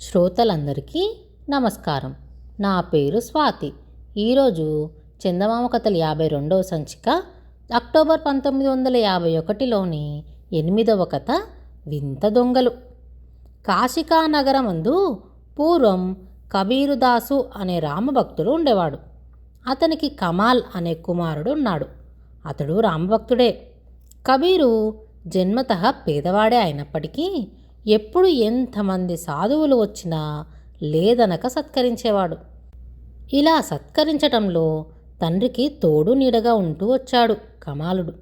శ్రోతలందరికీ నమస్కారం. నా పేరు స్వాతి. ఈరోజు చందమామ కథలు యాభై రెండవ సంచిక అక్టోబర్ పంతొమ్మిది వందల యాభై ఒకటిలోని ఎనిమిదవ కథ వింత దొంగలు. కాశికా నగరమందు పూర్వం కబీరుదాసు అనే రామభక్తుడు ఉండేవాడు. అతనికి కమాల్ అనే కుమారుడు ఉన్నాడు. అతడు రామభక్తుడే. కబీరు జన్మత పేదవాడే అయినప్పటికీ ఎప్పుడు ఎంతమంది సాధువులు వచ్చినా లేదనక సత్కరించేవాడు. ఇలా సత్కరించటంలో తండ్రికి తోడు నీడగా ఉంటూ వచ్చాడు కమాలుడు.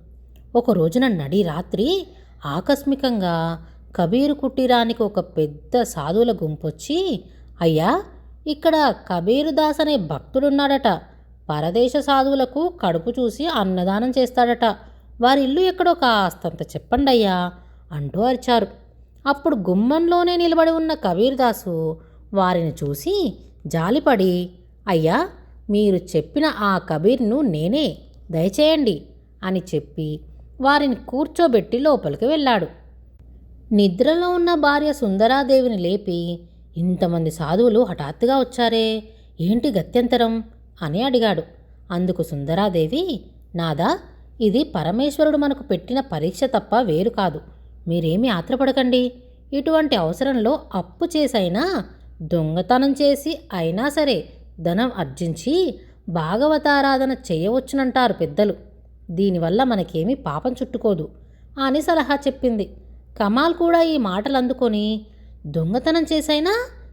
ఒక రోజున నడి రాత్రి ఆకస్మికంగా కబీరు కుటీరానికి ఒక పెద్ద సాధువుల గుంపొచ్చి అయ్యా ఇక్కడ కబీరుదాస్ అనే భక్తుడున్నాడట. పరదేశ సాధువులకు కడుపు చూసి అన్నదానం చేస్తాడట. వారి ఇల్లు ఎక్కడో కాస్తంత చెప్పండి అయ్యా అంటూ అరిచారు. అప్పుడు గుమ్మంలోనే నిలబడి ఉన్న కబీర్దాసు వారిని చూసి జాలిపడి అయ్యా మీరు చెప్పిన ఆ కబీర్ను నేనే దయచేయండి అని చెప్పి వారిని కూర్చోబెట్టి లోపలికి వెళ్ళాడు. నిద్రలో ఉన్న భార్య సుందరాదేవిని లేపి ఇంతమంది సాధువులు హఠాత్తుగా వచ్చారే ఏంటి గత్యంతరం? అని అడిగాడు. అందుకు సుందరాదేవి నాదా ఇది పరమేశ్వరుడు మనకు పెట్టిన పరీక్ష తప్ప వేరు కాదు. మీరేమీ ఆత్రపడకండి. ఇటువంటి అవసరంలో అప్పు చేసైనా దొంగతనం చేసి అయినా సరే ధనం అర్జించి భాగవతారాధన చేయవచ్చునంటారు పెద్దలు. దీనివల్ల మనకేమీ పాపం చుట్టుకోదు అని సలహా చెప్పింది. కమాల్ కూడా ఈ మాటలు అందుకొని దొంగతనం చేసైనా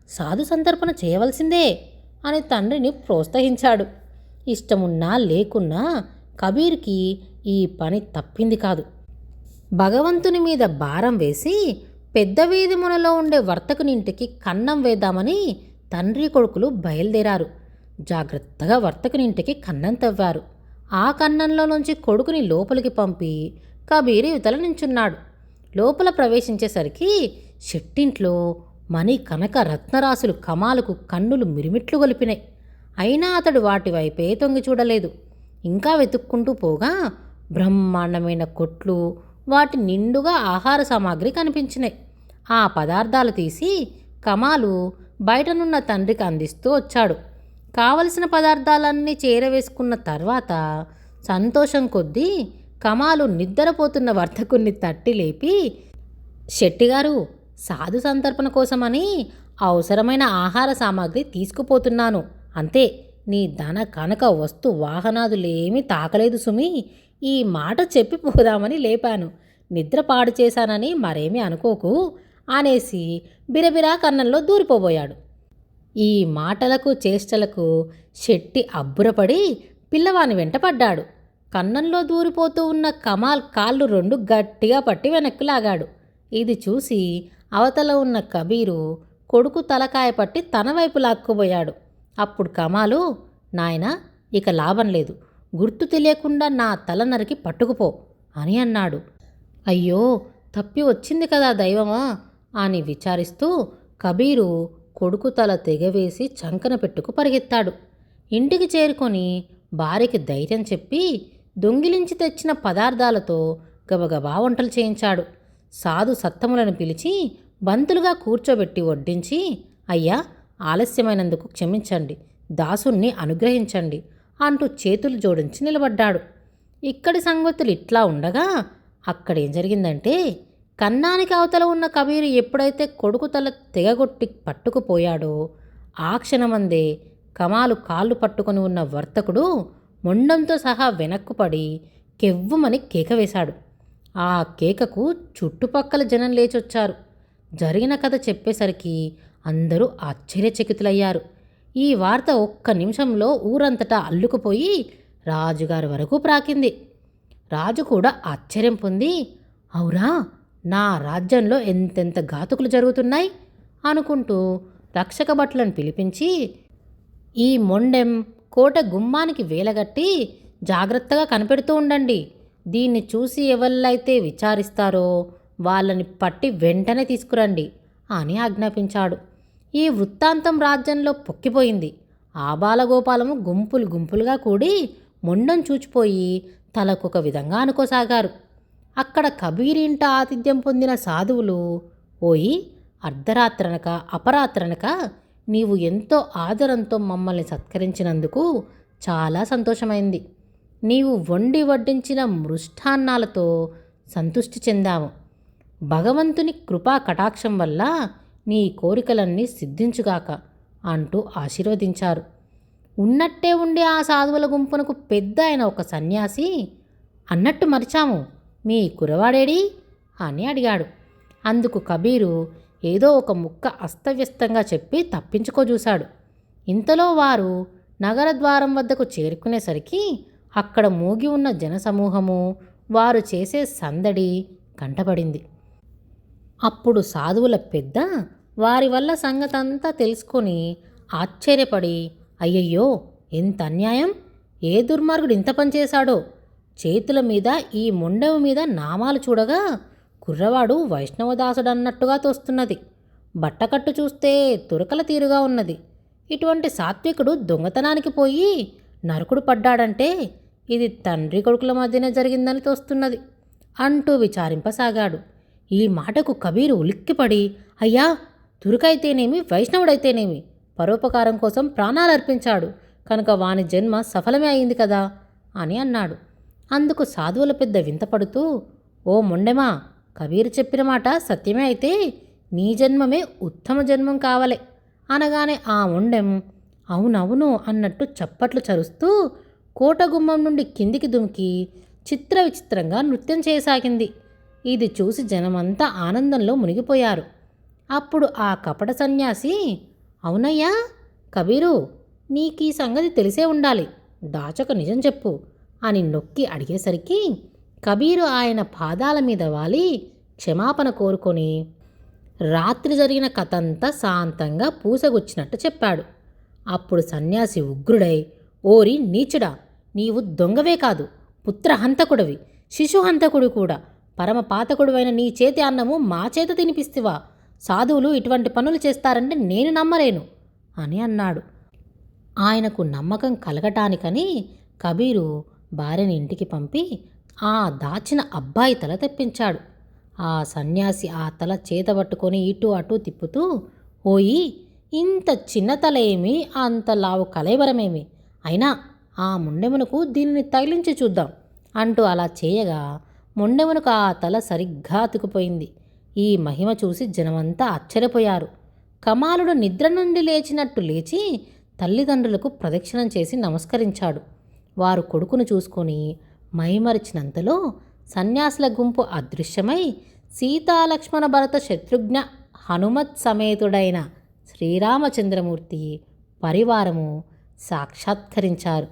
సాధు సంతర్పణ చేయవలసిందే అని తండ్రిని ప్రోత్సహించాడు. ఇష్టమున్నా లేకున్నా కబీర్కి ఈ పని తప్పింది కాదు. భగవంతుని మీద భారం వేసి పెద్ద వీధి మునలో ఉండే వర్తకునింటికి కన్నం వేద్దామని తండ్రి కొడుకులు బయలుదేరారు. జాగ్రత్తగా వర్తకునింటికి కన్నం తవ్వారు. ఆ కన్నంలో నుంచి కొడుకుని లోపలికి పంపి కబీరి యువతల నించున్నాడు. లోపల ప్రవేశించేసరికి షెట్టింట్లో మణి కనక రత్నరాశులు కమాలకు కన్నులు మిరిమిట్లు గొలిపినాయి. అయినా అతడు వాటి వైపే తొంగి చూడలేదు. ఇంకా వెతుక్కుంటూ పోగా బ్రహ్మాండమైన కొట్లు వాటి నిండుగా ఆహార సామాగ్రి కనిపించినాయి ఆ పదార్థాలు తీసి కమాలు బయటనున్న తండ్రికి అందిస్తూ వచ్చాడు. కావలసిన పదార్థాలన్నీ చేరవేసుకున్న తర్వాత సంతోషం కొద్దీ కమాలు నిద్రపోతున్న వర్తకుణ్ణి తట్టి లేపి శెట్టిగారు సాధు సంతర్పణ కోసమని అవసరమైన ఆహార సామాగ్రి తీసుకుపోతున్నాను. అంతే నీ ధన కనక వస్తు వాహనాదులేమీ తాకలేదు సుమి. ఈ మాట చెప్పి పోదామని లేపాను. నిద్ర పాడు చేశానని మరేమీ అనుకోకు అనేసి బిరబిరా కన్నంలో దూరిపోబోయాడు. ఈ మాటలకు చేష్టలకు శెట్టి అబ్బురపడి పిల్లవాని వెంటపడ్డాడు కన్నంలో దూరిపోతూ ఉన్న కమాల్ కాళ్ళు రెండు గట్టిగా పట్టి వెనక్కి లాగాడు. ఇది చూసి అవతల ఉన్న కబీరు కొడుకు తలకాయ పట్టి తన వైపు లాక్కుపోయాడు అప్పుడు కమాలు నాయన ఇక లాభం లేదు. గుర్తు తెలియకుండా నా తల నరికి పట్టుకుపో అని అన్నాడు. అయ్యో తప్పి వచ్చింది కదా దైవమా అని విచారిస్తూ కబీరు కొడుకు తల తెగవేసి చంకన పెట్టుకు పరిగెత్తాడు. ఇంటికి చేరుకొని భార్యకి ధైర్యం చెప్పి దొంగిలించి తెచ్చిన పదార్థాలతో గబగబా వంటలు చేయించాడు. సాధు సత్తములను పిలిచి బంతులుగా కూర్చోబెట్టి వడ్డించి అయ్యా ఆలస్యమైనందుకు క్షమించండి దాసుణ్ణి అనుగ్రహించండి అంటూ చేతులు జోడించి నిలబడ్డాడు. ఇక్కడి సంగతులు ఇట్లా ఉండగా అక్కడేం జరిగిందంటే కన్నానికి అవతల ఉన్న కబీరు ఎప్పుడైతే కొడుకు తల తెగగొట్టి పట్టుకుపోయాడో ఆ క్షణమందే కమాలు కాళ్ళు పట్టుకొని ఉన్న వర్తకుడు మొండంతో సహా వెనక్కుపడి కెవ్వుమని కేక వేశాడు. ఆ కేకకు చుట్టుపక్కల జనం లేచొచ్చారు. జరిగిన కథ చెప్పేసరికి అందరూ ఆశ్చర్యచకితులయ్యారు. ఈ వార్త ఒక్క నిమిషంలో ఊరంతటా అల్లుకుపోయి రాజుగారి వరకు ప్రాకింది. రాజు కూడా ఆశ్చర్యం పొంది అవురా నా రాజ్యంలో ఎంతెంత ఘాతుకులు జరుగుతున్నాయి? అనుకుంటూ రక్షక భట్లను పిలిపించి ఈ మొండెం కోట గుమ్మానికి వేలగట్టి జాగ్రత్తగా కనిపెడుతూ ఉండండి. దీన్ని చూసి ఎవళ్ళైతే విచారిస్తారో వాళ్ళని పట్టి వెంటనే తీసుకురండి అని ఆజ్ఞాపించాడు. ఈ వృత్తాంతం రాజ్యంలో పొక్కిపోయింది. ఆబాలగోపాలము గుంపులు గుంపులుగా కూడి మొండం చూచిపోయి తలకొక విధంగా అనుకోసాగారు. అక్కడ కబీరింట ఆతిథ్యం పొందిన సాధువులు ఓయి అర్ధరాత్రనక అపరాత్రనక నీవు ఎంతో ఆదరంతో మమ్మల్ని సత్కరించినందుకు చాలా సంతోషమైంది. నీవు వండి వడ్డించిన మృష్టాన్నాలతో సంతృష్టి చెందాము భగవంతుని కృపా కటాక్షం వల్ల నీ కోరికలన్నీ సిద్ధించుగాక అంటూ ఆశీర్వదించారు. ఉన్నట్టే ఉండే ఆ సాధువుల గుంపునకు పెద్ద అయిన ఒక సన్యాసి అన్నట్టు మరిచాము మీ కురవాడేడి? అని అడిగాడు. అందుకు కబీరు ఏదో ఒక ముక్క అస్తవ్యస్తంగా చెప్పి తప్పించుకోజూశాడు ఇంతలో వారు నగర ద్వారం వద్దకు చేరుకునేసరికి అక్కడ మూగి ఉన్న జనసమూహము వారు చేసే సందడి కంటపడింది. అప్పుడు సాధువుల పెద్ద వారి వల్ల సంగతంతా తెలుసుకొని ఆశ్చర్యపడి అయ్యయ్యో ఎంత అన్యాయం? ఏ దుర్మార్గుడు ఇంత పనిచేశాడో చేతుల మీద ఈ ముండెము మీద నామాలు చూడగా కుర్రవాడు వైష్ణవదాసుడు అన్నట్టుగా తోస్తున్నది. బట్టకట్టు చూస్తే తురకల తీరుగా ఉన్నది. ఇటువంటి సాత్వికుడు దొంగతనానికి పోయి నరకుడు పడ్డాడంటే ఇది తండ్రి కొడుకుల మధ్యనే జరిగిందని తోస్తున్నది అంటూ విచారింపసాగాడు. ఈ మాటకు కబీరు ఉలిక్కిపడి అయ్యా దురుకైతేనేమి వైష్ణవుడైతేనేమి? పరోపకారం కోసం ప్రాణాలు అర్పించాడు కనుక వాని జన్మ సఫలమే అయింది కదా అని అన్నాడు. అందుకు సాధువుల పెద్ద వింతపడుతూ ఓ మొండెమా కబీరు చెప్పిన మాట సత్యమే అయితే నీ జన్మమే ఉత్తమ జన్మం కావలే అనగానే ఆ ముండెం అవునవును అన్నట్టు చప్పట్లు చరుస్తూ కోటగుమ్మం నుండి కిందికి దుమికి చిత్ర విచిత్రంగా నృత్యం చేయసాగింది. ఇది చూసి జనమంతా ఆనందంలో మునిగిపోయారు. అప్పుడు ఆ కపట సన్యాసి అవునయ్యా కబీరు నీకీ సంగతి తెలిసే ఉండాలి. దాచక నిజం చెప్పు అని నొక్కి అడిగేసరికి కబీరు ఆయన పాదాల మీద వాలి క్షమాపణ కోరుకొని రాత్రి జరిగిన కథంతా శాంతంగా పూసగుచ్చినట్టు చెప్పాడు. అప్పుడు సన్యాసి ఉగ్రుడై ఓరి నీచుడా నీవు దొంగవే కాదు పుత్రహంతకుడివి శిశుహంతకుడు కూడా. పరమ పాతకుడువైన నీ చేతి అన్నము మా చేత తినిపిస్తివా. సాధువులు ఇటువంటి పనులు చేస్తారంటే నేను నమ్మలేను అని అన్నాడు. ఆయనకు నమ్మకం కలగటానికని కబీరు భార్యని ఇంటికి పంపి ఆ దాచిన అబ్బాయి తల తెప్పించాడు. ఆ సన్యాసి ఆ తల చేతబట్టుకొని ఇటు అటు తిప్పుతూ ఓయి ఇంత చిన్న తల ఏమి అంత లావు కలైవరమేమి అయినా ఆ ముండెమునకు దీనిని తగిలించి చూద్దాం అంటూ అలా చేయగా మొండెమునకు ఆ తల సరిగ్గా అతుకుపోయింది. ఈ మహిమ చూసి జనమంతా ఆశ్చర్యపోయారు. కమాలుడు నిద్ర నుండి లేచినట్టు లేచి తల్లిదండ్రులకు ప్రదక్షిణం చేసి నమస్కరించాడు. వారు కొడుకును చూసుకొని మైమరిచినంతలో సన్యాసుల గుంపు అదృశ్యమై సీతాలక్ష్మణ భరత శత్రుఘ్న హనుమత్ సమేతుడైన శ్రీరామచంద్రమూర్తి పరివారము సాక్షాత్కరించారు.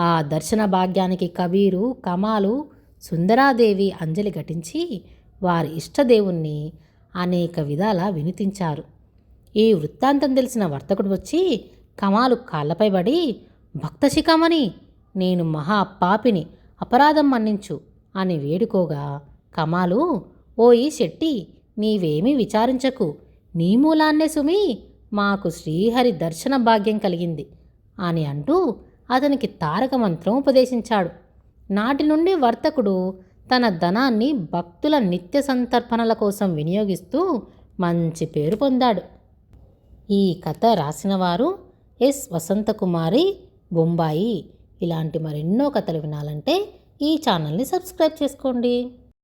ఆ దర్శన భాగ్యానికి కబీరు కమాలు సుందరాదేవి అంజలి ఘటించి వారి ఇష్టదేవుణ్ణి అనేక విధాల వినితించారు ఈ వృత్తాంతం తెలిసిన వర్తకుడు వచ్చి కమాలు కాళ్ళపై పడి భక్తశిఖామణి నేను మహా పాపిని అపరాధం మన్నించు అని వేడుకోగా కమాలు ఓయి శెట్టి నీవేమీ విచారించకు. నీ మూలాన్నే సుమి మాకు శ్రీహరి దర్శన భాగ్యం కలిగింది అని అంటూ అతనికి తారక మంత్రం ఉపదేశించాడు. నాటి నుండి వర్తకుడు తన ధనాన్ని భక్తుల నిత్య సంతర్పణల కోసం వినియోగిస్తూ మంచి పేరు పొందాడు. ఈ కథ రాసినవారు ఎస్. వసంతకుమారి బొంబాయి. ఇలాంటి మరెన్నో కథలు వినాలంటే ఈ ఛానల్ని సబ్స్క్రైబ్ చేసుకోండి.